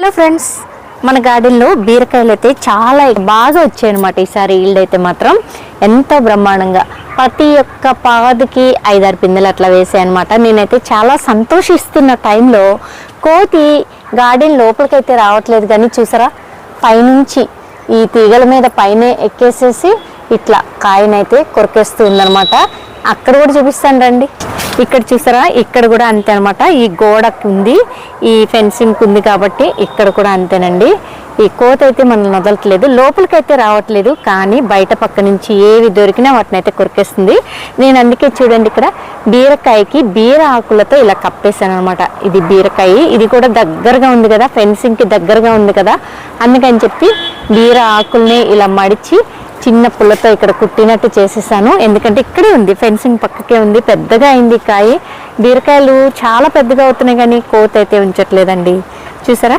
Hello friends మన గార్డెన్లో బీరకాయలు అయితే చాలా బాగా వచ్చాయి అనమాట ఈసారి ఈల్డ్ అయితే మాత్రం ఎంతో బ్రహ్మాండంగా. ప్రతి ఒక్క పాదుకి ఐదారు పిందెలు అట్లా వేసాయి అనమాట నేనైతే చాలా సంతోషిస్తున్న టైంలో కోతి గార్డెన్ లోపలికైతే రావట్లేదు కానీ చూసారా? పైనుంచి ఈ తీగల మీద పైనే ఎక్కేసేసి ఇట్లా కాయనైతే కొరికేస్తూ ఉందనమాట అక్కడ కూడా చూపిస్తాను రండి. ఇక్కడ చూసారా? ఇక్కడ కూడా అంతే అనమాట ఈ గోడకు ఉంది. ఈ ఫెన్సింగ్ ఉంది కాబట్టి ఇక్కడ కూడా అంతేనండి. ఈ కోత అయితే మనల్ని వదలట్లేదు. లోపలికైతే రావట్లేదు కానీ బయట పక్క నుంచి ఏవి దొరికినా వాటిని అయితే కొరికేస్తుంది. నేను అందుకే చూడండి ఇక్కడ బీరకాయకి బీర ఆకులతో ఇలా కప్పేశాను అనమాట ఇది బీరకాయ ఇది కూడా దగ్గరగా ఉంది కదా ఫెన్సింగ్కి దగ్గరగా ఉంది కదా. అందుకని చెప్పి బీర ఆకుల్ని ఇలా మడిచి చిన్న పుల్లతో ఇక్కడ కుట్టినట్టు చేసేసాను. ఎందుకంటే ఇక్కడే ఉంది ఫెన్సింగ్ పక్కకే ఉంది పెద్దగా అయింది కాయి కాయ. బీరకాయలు చాలా పెద్దగా అవుతున్నాయి కానీ కోత అయితే ఉంచట్లేదండి. చూసారా?